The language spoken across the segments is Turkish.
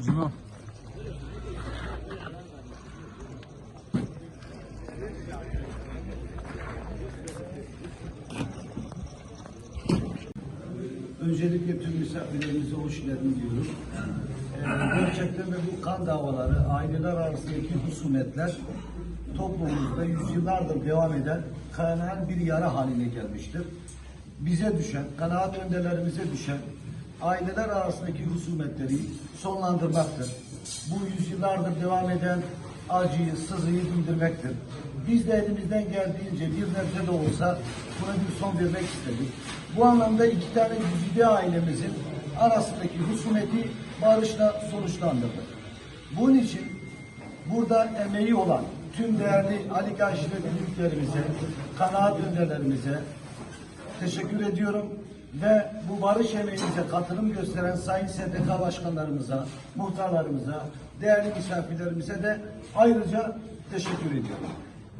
Зима. Öncelikle tüm misafirlerimize hoş geldin diyorum. Ee, gerçekten de bu kan davaları, aileler arasındaki husumetler toplumumuzda yüzyıllardır devam eden kanayan bir yara haline gelmiştir. Bize düşen, kanaat önderlerimize düşen aileler arasındaki husumetleri sonlandırmaktır. Bu yüzyıllardır devam eden acıyı, sızıyı bildirmektir. Biz de elimizden geldiğince bir nebze de olsa buna bir son vermek istedik. Bu anlamda iki tane güzide ailemizin arasındaki husumeti barışla sonuçlandırdık. Bunun için burada emeği olan tüm değerli Ali Gaşi ve büyüklerimize, kanaat önderlerimize teşekkür ediyorum ve bu barış emeğimize katılım gösteren sayın STK başkanlarımıza, muhtarlarımıza, değerli misafirlerimize de ayrıca teşekkür ediyorum.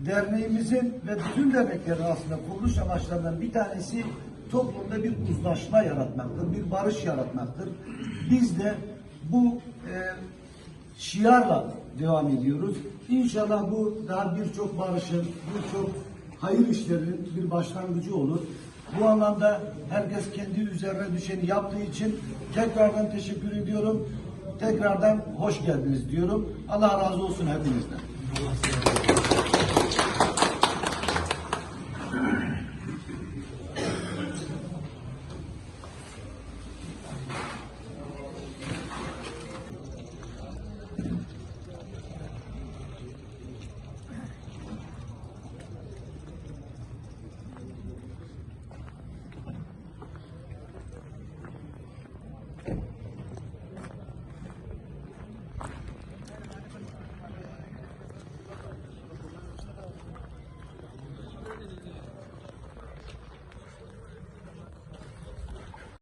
Derneğimizin ve bütün derneklerin aslında kuruluş amaçlarından bir tanesi toplumda bir uzlaşma yaratmaktır, bir barış yaratmaktır. Biz de bu e, şiarla devam ediyoruz. İnşallah bu daha birçok barışın, birçok hayır işlerinin bir başlangıcı olur. Bu anlamda herkes kendi üzerine düşeni yaptığı için tekrardan teşekkür ediyorum. Tekrardan hoş geldiniz diyorum. Allah razı olsun hepinizden.